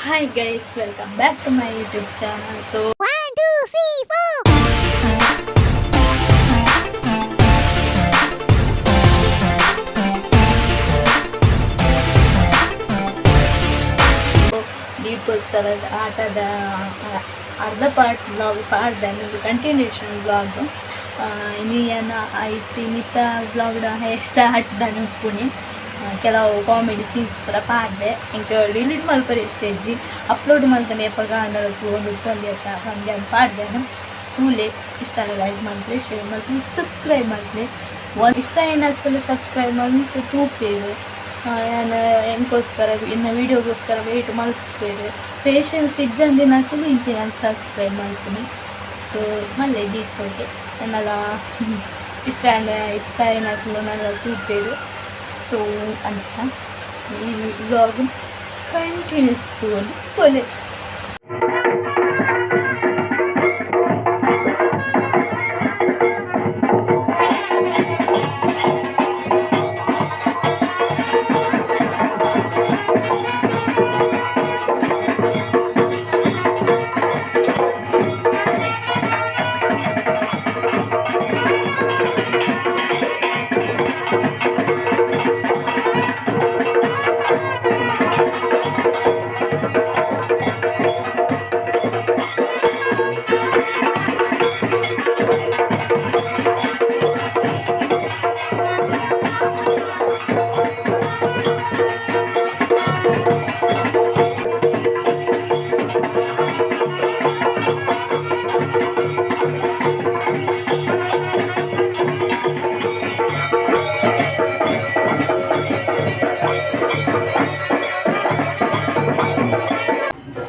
Hi guys, welcome back to my YouTube channel. So One, two, three, four. ದೀಪೋತ್ಸವದ ಆಟದ ಅರ್ಧ part blog ನಿಮ್ದು continuation blog ಇನ್ನು ಇನ್ನೇನು ಐತಿ ಮಿತ್ತ ಬ್ಲಾಗ್ ಎಷ್ಟು ಹಟ್ಟದಾನೆ ಉಪ್ಪುನಿ ಆ, ಕೆಲವು ಕಾಮಿಡಿ ಸೀನ್ಸ್ ಪೂರ ಪಾಡ್ದೆ. ಇಂಕ ಡಿಲೀಟ್ ಮಲ್ಪರಿ ಸ್ಟೇಜಿ ಅಪ್ಲೋಡ್ ಮಲ್ಪನೆ ಪಗ ಅನ್ನೋದು ಒಂದು ಉಪ್ಪಲ್ಲಿ ಅಂತ ಹಂಗೆ ಅಂತ ಪಾಡ್ದೇನು ಕೂಲೆ. ಇಷ್ಟ ಲೈಕ್ ಮಾಡ್ತೀವಿ ಶೇರ್ ಮಾಡ್ತೀವಿ ಸಬ್ಸ್ಕ್ರೈಬ್ ಮಾಡ್ತೀವಿ ಒಂದು ಇಷ್ಟ ಏನಾಗ್ತದೆ ಸಬ್ಸ್ಕ್ರೈಬ್ ಮಾಡಿ ತೂಪೇರು ನಾನು ಎಂಕೋಸ್ಕರ ಇನ್ನು ವೀಡಿಯೋಗೋಸ್ಕರ ವೆಯ್ಟ್ ಮಾಡ್ತೇವೆ ಪೇಷನ್ಸ್ ಇದ್ದಂದು ಏನಾಗ್ತದೆ ಇಂಚೆ ನಾನು ಸಬ್ಸ್ಕ್ರೈಬ್ ಮಾಡ್ತೀನಿ ಸೊ ಮಲ್ಲೆ ದೀಸ್ಕೊಳ್ತೆ ನನ್ನೆಲ್ಲ ಇಷ್ಟ ಇಷ್ಟ ಏನಾಗ್ತದೆ ನಾನು ತೂಪೇರು so ano siya? May vlog continuous po. Ulit.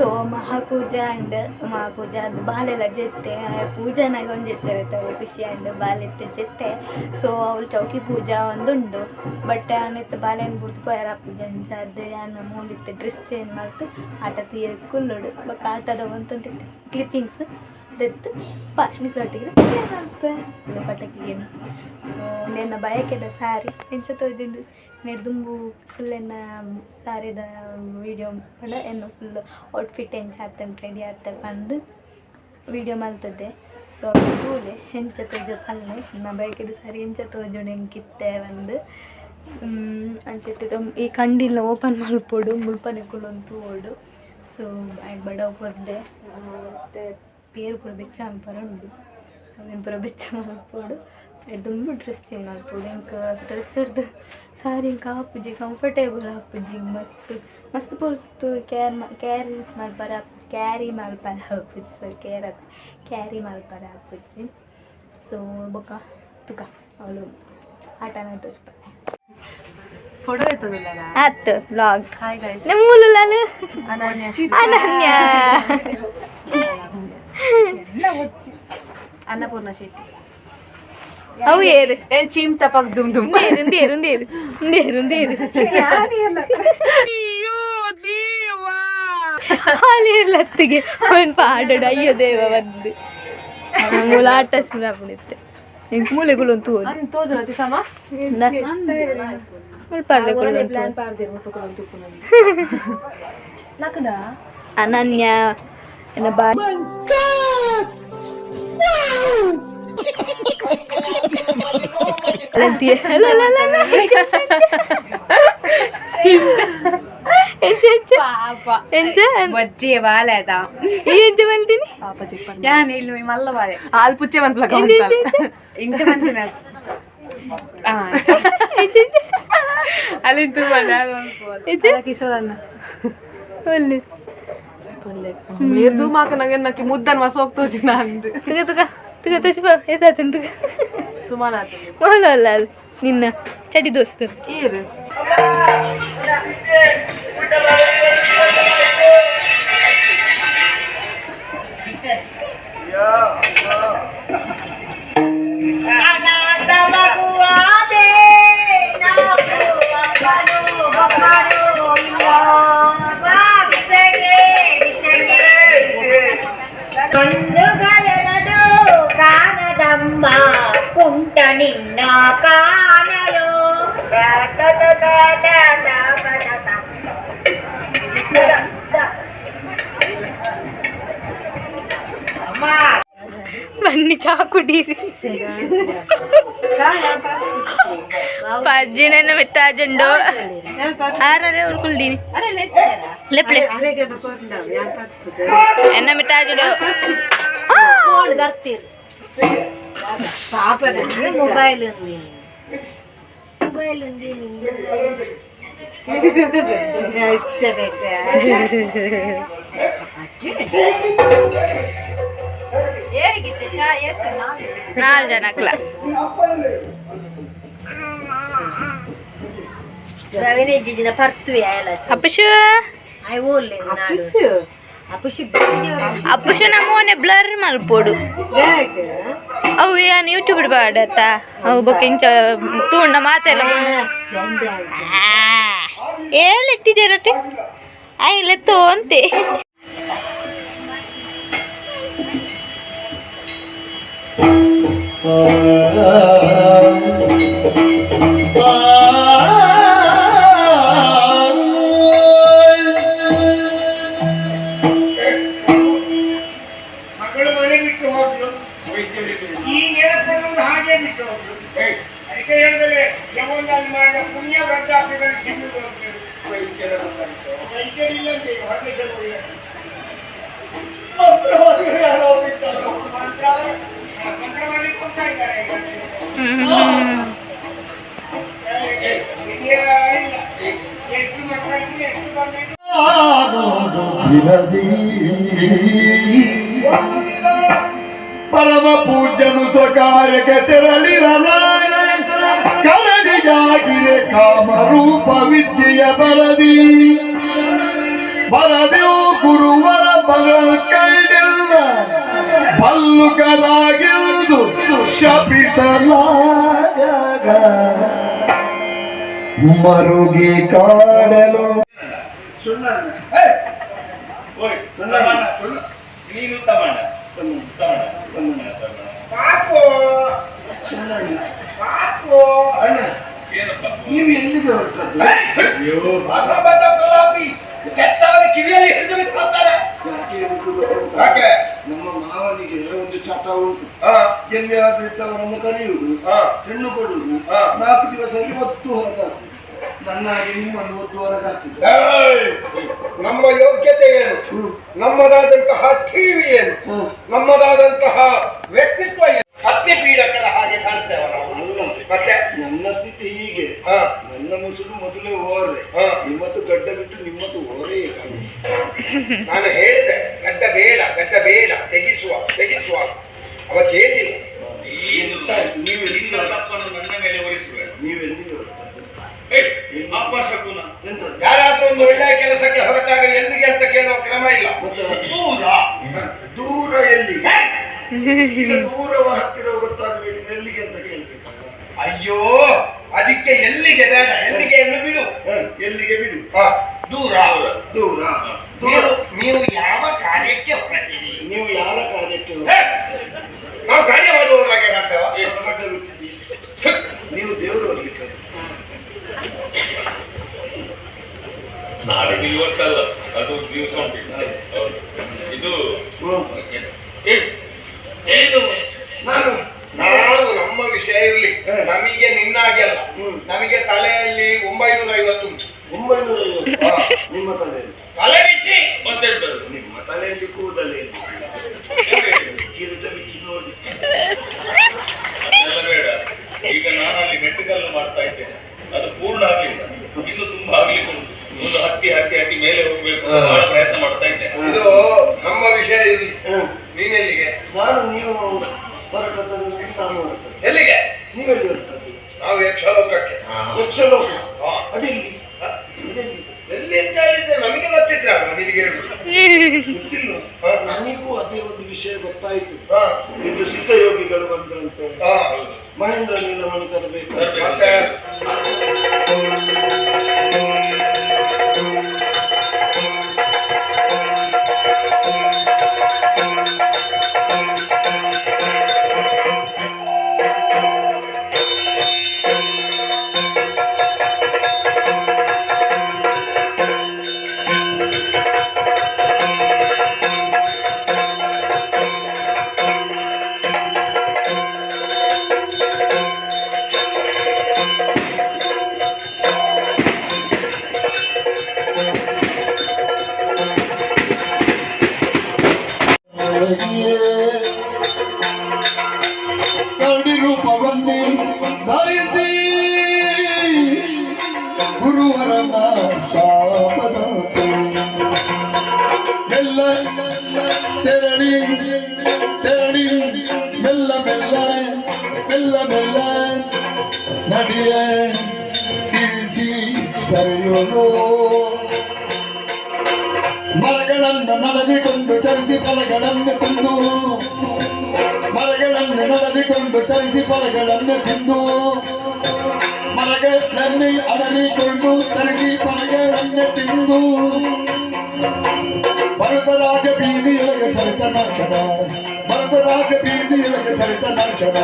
So ಮಹಾಪೂಜ and ಮಹಾಪೂಜ ಅದು ಬಾಲೆಲ್ಲ ಜೆತ್ತೆ ಪೂಜಾನಾಗ ಒಂದು ಜೆತ್ತಿರ್ತವೆ ಖುಷಿ ಅಂಡ್ ಬಾಲೆತ್ತೆ ಜೆತ್ತೆ ಸೊ ಅವ್ರು ಚೌಕಿ ಪೂಜಾ ಒಂದುಂಡು ಬಟ್ ಅನ್ನೆತ್ತ ಬಾಲೆನ್ ಬುಡ್ದು ಪಯರ ಪೂಜೆ ಅದು ಅನ್ನ ಮೂಲಿತ್ತೆ ಡ್ರೆಸ್ ಚೇಂಜ್ ಮಾಡ್ತು, ಆಟ ತೀರ್ಕೊಂಡು ಬಟ್ ಆಟದ ಒಂದು ಕ್ಲಿಪ್ಪಿಂಗ್ಸ್ ತೆತ್ತು ರೊಟ್ಟಿಗೆ ಏನಾಗ್ತದೆ? ಪಟಾಕಿಗೇನು ನೆನ್ನ ಬಯಕೆದ ಸಾರಿ ಎಂಚ ತೊಯ್ದುಂಡು ನೆಡ್ದುಂಬು ಫುಲ್ ಎನ್ನ ಸಾರಿದ ವಿಡಿಯೋ ಪಂಡ ಎನ್ನು ಫುಲ್ ಔಟ್ಫಿಟ್ ಎಂಚ ಹಾಕ್ತೇನೆ ರೆಡಿ ಆತೆ ಬಂದು ವಿಡಿಯೋ ಮಲ್ತದ್ದೆ. ಸೊ ತೂಲೆ ಹೆಂಚ ತೋಜು ಪಲ್ಲೆ ನನ್ನ ಬಯಕೆದ ಸಾರಿ ಎಂಚ ತೋಜುಡು ಹೆಂಗಿತ್ತೆ ಒಂದು ಅಂಚಿತ್ತು ಈ ಕಂಡಿಲ್ಲ ಓಪನ್ ಮಲ್ಪೊಡು ಮುಲ್ಪನೆ ಕುಲೊಂದು ಓಡು ಸೊ ಐ ಬಡ ಬರ್ದೆ ಮತ್ತು ಪೇರು ಪೂರ ಬೆಚ್ಚ ಅನ್ಪರ ಉಂಡು ಅವೇನು ಪೂರ ಬೆಚ್ಚ ಮಲ್ಪೋಡು ತುಂಬ ಡ್ರೆಸ್ ಚೇಂಜ್ ಮಲ್ಪೋಡು ಇಂಕ ಡ್ರೆಸ್ ಹಿಡ್ದು ಸಾರಿ ಇಂಕ ಹಾಪುಜಿ ಕಂಫರ್ಟೇಬಲ್ ಹಾಪುಜಿ ಮಸ್ತ್ ಮಸ್ತ್ ಪೊರ್ತು ಕ್ಯಾರ್ ಕ್ಯಾರಿ ಮಲ್ಪರ ಕ್ಯಾರಿ ಮಲ್ಪರ ಹಾಪುಜಿ ಸರ್ ಕೇರ್ ಅದು. ಕ್ಯಾರಿ ಮಲ್ಪರ ಹಾಪುಜಿ ಸೊ ಬೊಕ್ಕ ತುಕ. ಅವಳು ಆಟನ ತೋಚ್ಪಡೆ ಫೋಟೋ ಎತ್ತದಿಲ್ಲ ಆಯ್ತು ಬ್ಲಾಗ್ ಹಾಯ್ ಗೈಸ್ ನಮ್ಮ ಅನನ್ಯ. ಅನನ್ಯ. ಅನ್ನಪೂರ್ಣ ಶೆಟ್ಟಿ. ಅವು ಏರು. ಏನ್ ಚೀಮ್ ತಪ್ಪಾಗ ದುಮ್ ದುಮ್. ndero ndero ಹಾಲಿರ್ಲತ್ತಿಗೆ ಒಂದು ಪಾಡಡ ಅಯ್ಯೋ ದೇವ ಬಂದು. ಮುಲಾಟ ತೋಜುಲತಿ ಸಮ. ಅನನ್ಯ. ಎನ್ನ ಬಾ ಅಲ್ಲಂತೀಯ ಅಲ್ಲ ಅಲ್ಲ ಅಲ್ಲ మీరు జూమ్ ఆకనగా నాకు ముద్దని మా సోక్తోచిన అంది ತುಗ ತುಗ ತುಗ ತುಗ ಎತ್ತಾತನ್ ತುಗ సుమానాథ్ ಅಲ್ಲ ಅಲ್ಲ ಅಲ್ಲ ನಿನ್ನ ಚಟಿ ದೋಸ್ತು ఏరు నిన్న కానలో అన్ని చాకుడీరి పద్దెనన్న మెత్తాజండు ಆರೇ ಉಳ್ಕೊಳ್ದೀನಿ ಲೆಪ್ಲೆ ಎನ್ನ ಮಿಟ್ಟಾಜಿಡು ಬರ್ತೀರಿ పాపడండి మొబైల్ ఉంది మొబైల్ ఉంది నాలుగు జనకుల రవిని జిజిన పర్తు అప్పుషు అవి ఓలేదు అప్పుషు. అప్పుషు అప్పుషు బ్లర్ మల్పోడు. ಅವು ಏನು ಯೂಟ್ಯೂಬ್ ಬಾಡತ್ತ ಅವು ಬೊಕ್ಕ ತೂಂಡ ಮಾತೆಲ್ಲ ಹೇಳಿಟ್ಟಿದ್ದೀರಟ್ಟಿ ಆಯ್ಲೆ ತೋಂತೆ ಮಗಳು परम पूजन सकार के तिरली कर जागिरे काम रूप विद्य बरदी ಬರದೆವು ಗುರುವರ ಮಗಳು ಕೈಡಿಲ್ಲ ಬಲ್ಲುಕರಾಗಿರುವುದು ಶಪಿಸಲಾಗ ಮರುಗಿ ಕಾಡಲು. ನೀನು ತಮಣ್ಣ ಪಾಪು. ಪಾಪು. ಅಣ್ಣ ಏನು ತಪ್ಪು ನೀವು ಎಲ್ಲಿಗೆ ಹೊರಟದ್ದು? ಕಿವಿಯಲ್ಲಿ ಹಿಡಿದು ಬಿಸ್ಕೊಳ್ತಾರೆ ಯಾಕೆ ಎಂದು ಯಾಕೆ? ನಮ್ಮ ಮಾವನಿಗೆ ಒಂದು ಚಟ ಉಂಟು. ಹಾ. ಎಲ್ಲಿಯಾದ್ರೂ ಇದ್ದವರನ್ನು ಕರೆಯುವುದು ಹಾ. ಹೆಣ್ಣು ಕೊಡುವುದು ಹಾ. ನಾಲ್ಕು ದಿವಸ ಒತ್ತು ಹೊರಗಾಗ್ತದೆ. ನನ್ನ ಹಾಗೆ ನಿಮ್ಮನ್ನು ಒತ್ತು ಹೊರಗಾಗ್ತದೆ. ಏಯ್! ನಮ್ಮ ಯೋಗ್ಯತೆ ಏನು? ನಮ್ಮದಾದಂತಹ ಟಿವಿ ಏನು? ಹ್ಮ್. ನಮ್ಮದಾದಂತಹ ವ್ಯಕ್ತಿತ್ವ ಏನು? ಹತ್ಯೆ ಪೀಡಕರ ಹಾಗೆ ಕಾಣ್ತೇವೆ ನಾವು. ಅಲ್ಲ. ಮತ್ತೆ? ನನ್ನ ಸ್ಥಿತಿ ಹೀಗೆ. ಹಾ. ಮುಸುಲು ಮೊದಲೇ ಹೋರ್ರಿ ಹಾ. ನಿಮ್ಮದು ಗಡ್ಡ ಬಿಟ್ಟು ನಿಮ್ಮದು ಹೋರೇ ಕಾಣು. ನಾನು ಹೇಳಿದೆ ಗಡ್ಡ ಬೇಡ ಗಡ್ಡ ಬೇಡ ತೆಗಿಸುವ ತೆಗಿಸುವ ಅವ ಕೇಳಿಲ್ಲ ಎಂತ ನೀವು ಎಲ್ಲಿಗೆ ಹೊರಟದ್ದು? ನನ್ನ ಮೇಲೆ ಹೊರಿಸುವೆ ನೀವು ಎಲ್ಲಿಗೆ ಹೊರಟದ್ದು? ಎಂತ? ಯಾರಾದ್ರೂ ಒಂದು ಒಳ್ಳೆಯ ಕೆಲಸಕ್ಕೆ ಹೊರಟಾಗ ಎಲ್ಲಿಗೆ ಅಂತ ಕೇಳುವ ಕ್ರಮ ಇಲ್ಲ ಮತ್ತೆ? ದೂರ ದೂರ ಎಲ್ಲಿ ಈಗ ದೂರವ ಹತ್ತಿರ ಗೊತ್ತಾಗಬೇಕು ಎಲ್ಲಿಗೆ ಅಂತ ಕೇಳ್ಬೇಕು ಅಯ್ಯೋ ಅದಕ್ಕೆ ಎಲ್ಲಿಗೆ ಬೇಡ ಎಲ್ಲಿಗೆ ಎಂದು ಬಿಡು ಹ, ಎಲ್ಲಿಗೆ ಬಿಡು ಹ, ದೂರ. ದೂರ. ನೀವು ದೂರ. ನೀವು ಯಾವ ಕಾರ್ಯಕ್ಕೆ ಹೊರಟಿದ್ದೀರಿ ನೀವು ಯಾರ ಕಾರ್ಯಕ್ಕೆ ನಾವು ಕಾರ್ಯ ಹೊರಟ ಬಿಟ್ಟಿದ್ದೀರಿ? ನೀವು ದೇವರು ಹೋಗ್ಲಿಕ್ಕೆ ನಾಳೆ ಇವತ್ತಲ್ಲ ಅದು ದಿವಸ. ಇದು ಏನು? ನಾನು ನಾವು ನಮ್ಮ ವಿಷಯ ಇರಲಿ. ನಮಗೆ ನಿನ್ನಾಗೆ ಅಲ್ಲ. ಹ್ಮ್. ನಮಗೆ ತಲೆಯಲ್ಲಿ ಒಂಬೈನೂರ ಐವತ್ತು ಒಂಬೈನೂರ ನಿಮ್ಮ ತಲೆಯಲ್ಲಿ. ತಲೆ ಬಿಚ್ಚಿ ಮತ್ತೆಂತದ್ದು? ನಿಮ್ಮ ತಲೆಯಲ್ಲಿ ಕೂದಲೇ ಇಲ್ಲ. ಕಿರೀಟ ಬಿಚ್ಚಿ ನೋಡಿ ಬೇಡ. ಈಗ ನಾನು ಅಲ್ಲಿ ಮೆಟ್ಟಿಕಲ್ಲು ಮಾಡ್ತಾ ಇದ್ದೇನೆ. ಅದು ಪೂರ್ಣ ಆಗಲಿಲ್ಲ. ಇನ್ನು ತುಂಬಾ ಆಗ್ಲಿಕ್ಕೆ ಉಂಟು. ಒಂದು ಹತ್ತಿ ಹತ್ತಿ ಹತ್ತಿ ಮೇಲೆ ಹೋಗ್ಬೇಕು ಅಂತ ಬಹಳ ಪ್ರಯತ್ನ ಮಾಡ್ತಾ ಇದ್ದೇನೆ. ಇದು ನಮ್ಮ ವಿಷಯ ಇಲ್ಲಿ. ನೀನೆಲ್ಲಿಗೆ ನಾನು ನೀವು ಹೊರಟದ್ದು. ಎಲ್ಲಿಗೆ? ನೀವೆಲ್ಲಿ ಹೊರಟದ್ದು? ನಾವು ಯಕ್ಷಲೋಕಕ್ಕೆ. ಯಕ್ಷಲೋಕ. ಅದಿಲ್ಲಿ ಇದೆಲ್ಲಿ ಎಲ್ಲಿ ಅಂತ ಹೇಳಿದ್ರೆ ನಮಗೆ ಗೊತ್ತಿದ್ರೆ ಅಲ್ವಾ ನಿನಗೆ ಹೇಳುದು ಗೊತ್ತಿಲ್ಲ ಹಾ. ನನಗೂ ಅದೇ ಒಂದು ವಿಷಯ ಗೊತ್ತಾಯ್ತು ಹಾ. ಇದು ಸಿದ್ಧಯೋಗಿಗಳು ಬಂದ್ರಂತೆ ಹಾ. ಮಹೇಂದ್ರ ನೀಲಮಣಿ ತರಬೇಕು ತರ್ಬೇಕು. ಚಲಿಸಿ ಫಲಗಳನ್ನು ತಿಂದು ಮರಗಳಲ್ಲಿ ಅಡರಿಕೊಂಡು ಚಲಿಸಿ ಫಲಗಳನ್ನು ತಿಂದು ಭರತರಾಜ ಬೀದಿಯೊಳಗೆ ಸರಿತ ನಾಕ್ಷಣ ಭರತರಾಜ ಬೀದಿಯೊಳಗೆ ಸರಿತ ನಾಕ್ಷಣ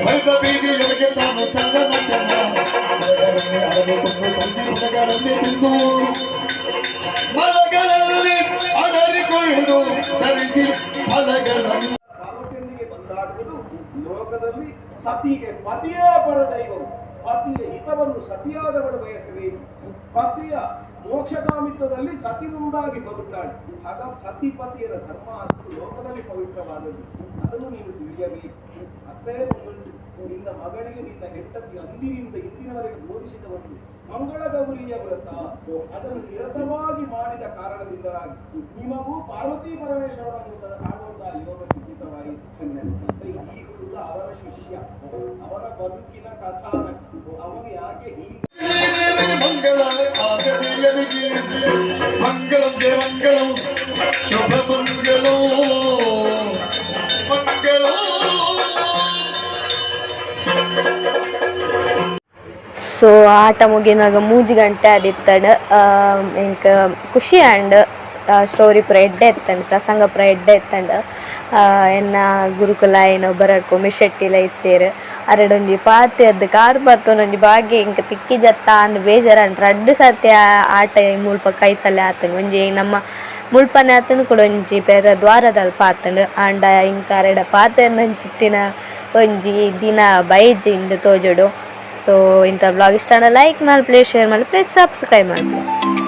ಭರತ ಬೀದಿಯೊಳಗೆ ತಾನು ಸಂಗ ನಾಕ್ಷಣ ಮರಗಳಲ್ಲಿ ಅಡರಿಕೊಂಡು ಚಲಿಸಿ ಫಲಗಳನ್ನು ತಿಂದು ಮರಗಳಲ್ಲಿ ಅಡರಿಕೊಂಡು ಚಲಿಸಿ ಫಲಗಳನ್ನು ಬಂದಾಡುವುದು ಲೋಕದಲ್ಲಿ ಸತಿಗೆ ಪತಿಯೇ ಪರದೈವವು ಪತಿಯ ಹಿತವನ್ನು ಸತಿಯಾದವಳು ಬಯಸಲಿ ಪತಿಯ ಮೋಕ್ಷಕಾಮಿತ್ವದಲ್ಲಿ ಸತಿ ಮುಂದಾಗಿ ಬರುತ್ತಾಳೆ ಆಗ ಸತಿಪತಿಯರ ಧರ್ಮ ಅಷ್ಟು ಲೋಕದಲ್ಲಿ ಪವಿತ್ರವಾದದ್ದು. ಅದನ್ನು ನೀನು ತಿಳಿಯಬೇಕು. ಅತ್ತೇ ನಿನ್ನ ಮಗಳಿಗೆ ನಿನ್ನ ಹೆಂಡತಿ ಅಂದಿನಿಂದ ಇಂದಿನವರೆಗೆ ಬೋಧಿಸಿದವನು ಮಂಗಳ ಗೌರಿಯ ವ್ರತ ಅದನ್ನು ನಿರತವಾಗಿ ಮಾಡಿದ ಕಾರಣದಿಂದಲಾಗಿ ನಿಮಗೂ ಪಾರ್ವತಿ ಪರಮೇಶ್ವರನನ್ನು ಕಾಣುವಂತಹ ಯೋಗ ಹುಡುಗ ಅವರ ಶಿಷ್ಯ. ಅವರ ಬದುಕಿನ ಕಥಾನ ಅವನು ಯಾಕೆ ಮಂಗಳ ಮಂಗಳ ಮಂಗಳಂ. ಶುಭ ಮಂಗಳೋ ಸೊ ಆಟ ಮುಗಿನಾಗ ಮೂಜಿ ಗಂಟೆ ಆದಿತ್ತಡ್ ಎಂಕ್, ಖುಷಿ ಆಂಡ್ ಸ್ಟೋರಿ ಪೂರ ಎಡ್ಡೆ ಎತ್ತಂಡ್, ಪ್ರಸಂಗ ಪೂರ ಎಡ್ಡೆ ಎತ್ತಂಡ್ ಎನ್ನ ಗುರುಕುಲ ಏನೋ ಬರಡ್ಕೊ ಮಿಶೆಟ್ಟಿಲ ಇತ್ತೇರು, ಅರಡೊಂಜಿ ಪಾತೆರ್ದು ಕಾರ್ ಬತ್ತೊಂದೊಂಜಿ ಬಾಗಿ ಇಂಕ ತಿಕ್ಕಿ ಜತ್ತ ಅಂದ್ ಬೇಜಾರಂಡ್ ರಡ್ಡು ಸರ್ತಿ ಆ- ಆಟ ಮುಲ್ಪ ಕೈತಲ್ಲೆ ಆತಂಡ್. ಒಂಜಿ ನಮ್ಮ ಮುಲ್ಪನೆ ಆತನು ಕೂಡ ಒಂಜಿ ಪೆರ ದ್ವಾರದಲ್ಲಿ ಪಾತಂಡು. ಆಂಡ ಇಂಕ ಅರೆಡ ಪಾತೆರ್ನಂಚಿಟ್ಟಿನ ಒಂಜಿ ದಿನ ಬೈಜಿ ಇಂದು ತೋಜುಡು. ಸೊ ಇಂಥ ಬ್ಲಾಗ್ ಇಷ್ಟ ಲೈಕ್ ಮಾಡಿ ಪ್ಲೀಸ್ ಶೇರ್ ಮಾಡಿ ಪ್ಲೀಸ್ ಸಬ್ಸ್ಕ್ರೈಬ್ ಮಾಡಿ